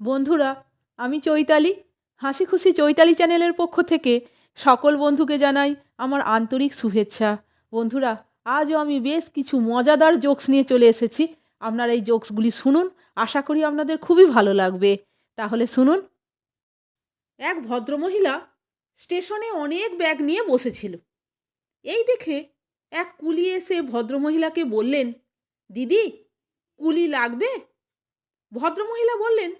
বন্ধুরা, আমি চৈতালি। হাসি খুশি চৈতালি চ্যানেলের পক্ষ থেকে সকল বন্ধুকে জানাই আমার আন্তরিক শুভেচ্ছা। বন্ধুরা, আজও আমি বেশ কিছু মজাদার জোকস নিয়ে চলে এসেছি। আপনারা এই জোকসগুলি শুনুন, আশা করি আপনাদের খুবই ভালো লাগবে। তাহলে শুনুন। এক ভদ্রমহিলা স্টেশনে অনেক ব্যাগ নিয়ে বসেছিল। এই দেখে এক কুলি এসে ভদ্রমহিলাকে বললেন, দিদি, কুলি লাগবে? ভদ্রমহিলা বললেন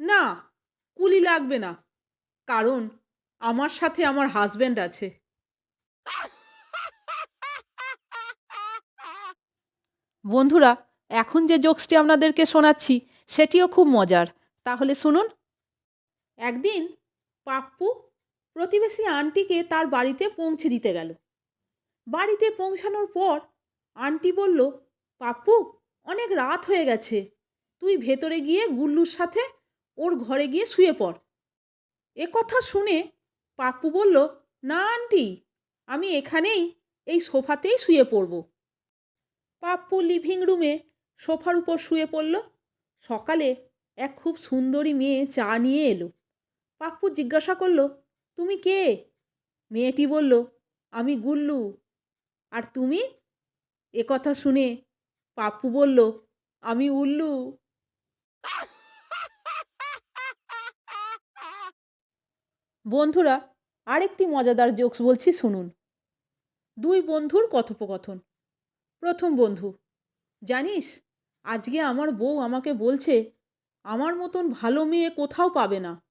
না, কুলি লাগবে না। কারণ আমার সাথে আমার হাজব্যান্ড আছে। বন্ধুরা, এখন যে জোকসটি আপনাদেরকে শোনাচ্ছি, সেটিও খুব মজার। তাহলে শুনুন। একদিন পাপ্পু প্রতিবেশী আন্টিকে তার বাড়িতে পৌঁছে দিতে গেল। বাড়িতে পৌঁছানোর পর আন্টি বলল, পাপ্পু, অনেক রাত হয়ে গেছে। তুই ভেতরে গিয়ে গুল্লুর সাথে ওর ঘরে গিয়ে শুয়ে পড়। এ কথা শুনে পাপ্পু বলল, না, আন্টি, আমি এখানেই, এই সোফাতেই শুয়ে পড়ব। পাপ্পু লিভিং রুমে সোফার উপর শুয়ে পড়ল। সকালে এক খুব সুন্দরী মেয়ে চা নিয়ে এলো। পাপ্পু জিজ্ঞাসা করল, তুমি কে? মেয়েটি বলল, আমি গুল্লু। আর তুমি? এ কথা শুনে পাপ্পু বলল, আমি উল্লু। বন্ধুরা, আরেকটি মজাদার জোকস বলছি, শুনুন। দুই বন্ধুর কথোপকথন। প্রথম বন্ধু, জানিস, আজকে আমার বউ আমাকে বলছে, আমার মতন ভালো মেয়ে কোথাও পাবে না।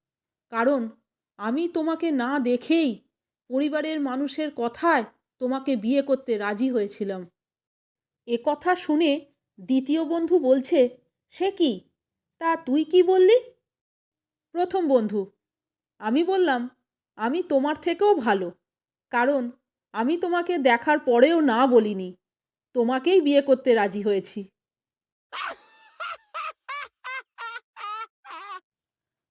কারণ, আমি তোমাকে না দেখেই পরিবারের মানুষের কথায় তোমাকে বিয়ে করতে রাজি হয়েছিলাম। এ কথা শুনে দ্বিতীয় বন্ধু বলছে, সে কি? তা তুই কি বললি? প্রথম বন্ধু আমি বললাম, আমি তোমার থেকেও ভালো। কারণ, আমি তোমাকে দেখার পরেও না বলিনি। তোমাকেই বিয়ে করতে রাজি হয়েছি।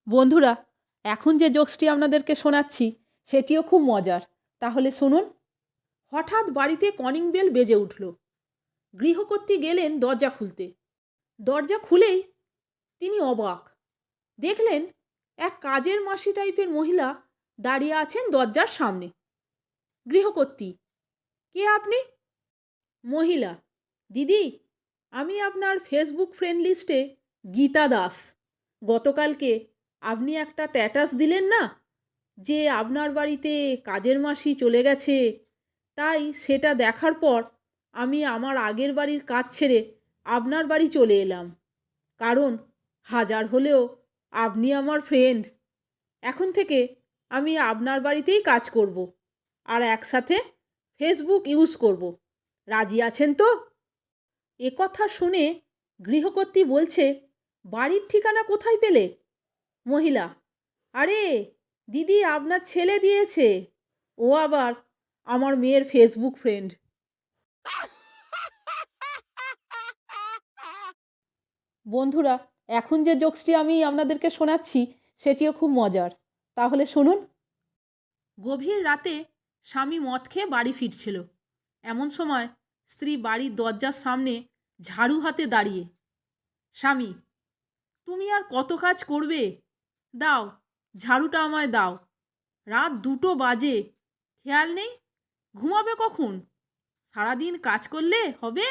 বন্ধুরা, এখন যে জোকসটি আপনাদেরকে শোনাচ্ছি, সেটিও খুব মজার। তাহলে শুনুন। হঠাৎ বাড়িতে কনিং বেল বেজে উঠল। গৃহকর্ত্রী গেলেন দরজা খুলতে। দরজা খুলেই তিনি অবাক। দেখলেন এক কাজের মাসি টাইপের মহিলা দাঁড়িয়ে আছেন দরজার সামনে। গৃহকর্ত্রী, কে আপনি? মহিলা, দিদি, আমি আপনার ফেসবুক ফ্রেন্ড লিস্টে গীতা দাস। গতকালকে আপনি একটা স্ট্যাটাস দিলেন না? যে আপনার বাড়িতে কাজের মাসি চলে গেছে। তাই সেটা দেখার পর আমি আমার আগের বাড়ির কাজ ছেড়ে আপনার বাড়ি চলে এলাম। কারণ হাজার হলেও আপনি আমার ফ্রেন্ড এখন থেকে আমি আপনার বাড়িতেই কাজ করব আর একসাথে ফেসবুক ইউজ করব। রাজি আছেন তো? এ কথা শুনে গৃহকর্ত্রী বলছে, বাড়ির ঠিকানা কোথায় পেলে? মহিলা। আরে, দিদি আপনার ছেলে দিয়েছে। ও আবার আমার মেয়ের ফেসবুক ফ্রেন্ড বন্ধুরা এখন যে জোকসটি আমি আপনাদেরকে শোনাচ্ছি, সেটিও খুব মজার। তাহলে শুনুন। গভীর রাতে স্বামী মদ খেয়ে বাড়ি ফিরছিল। এমন সময় স্ত্রী বাড়ির দরজার সামনে ঝাড়ু হাতে দাঁড়িয়ে, স্বামী, তুমি আর কত কাজ করবে? দাও, ঝাড়ুটা আমায় দাও। রাত দুটো বাজে, খেয়াল নেই? ঘুমাবে কখন? সারাদিন কাজ করলে হবে?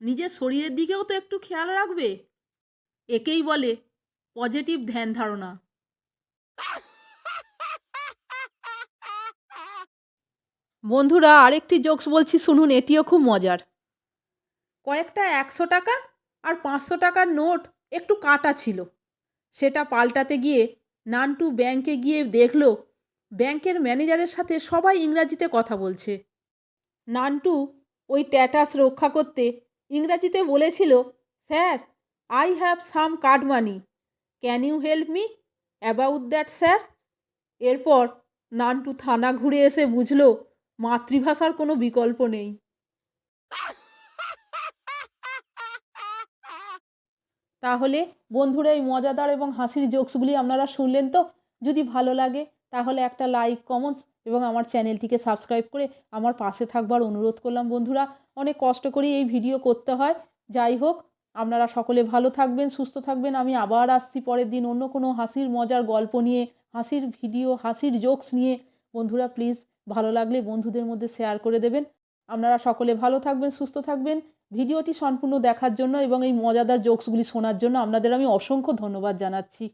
নিজের শরীরের দিকেও তো একটু খেয়াল রাখবে? একেই বলে পজিটিভ ধ্যান ধারণা। বন্ধুরা, আরেকটি জোকস বলছি, শুনুন, এটিও খুব মজার। কয়েকটা একশো টাকা আর পাঁচশো টাকার নোট একটু কাটা ছিল। সেটা পাল্টাতে গিয়ে নানটু ব্যাংকে গিয়ে দেখল, ব্যাংকের ম্যানেজারের সাথে সবাই ইংরাজিতে কথা বলছে। নানটু ওই ট্যাটাস রক্ষা করতে ইংরাজিতে বলেছিল, sir I have some card money can you help me about that sir এরপর নান্টু থানা ঘুরে এসে বুঝলো মাতৃভাষার কোনো বিকল্প নেই। তাহলে বন্ধুরা, এই মজাদার এবং হাসির জোকসগুলি আপনারা শুনলেন তো? যদি ভালো লাগে, তাহলে একটা লাইক কমেন্টস এবং আমার চ্যানেলটিকে সাবস্ক্রাইব করে আমার পাশে থাকবার অনুরোধ করলাম বন্ধুরা। অনেক কষ্ট করে এই ভিডিও করতে হয়। যাই হোক আপনারা সকলে ভালো থাকবেন, সুস্থ থাকবেন। আমি আবার আসছি পরের দিন অন্য কোনো হাসির মজার গল্প নিয়ে, হাসির ভিডিও, হাসির জোকস নিয়ে। বন্ধুরা প্লিজ ভালো লাগলে বন্ধুদের মধ্যে শেয়ার করে দেবেন। আপনারা সকলে ভালো থাকবেন, সুস্থ থাকবেন। ভিডিওটি সম্পূর্ণ দেখার জন্য এবং এই মজাদার জোকসগুলি শোনার জন্য আপনাদের আমি অসংখ্য ধন্যবাদ জানাচ্ছি।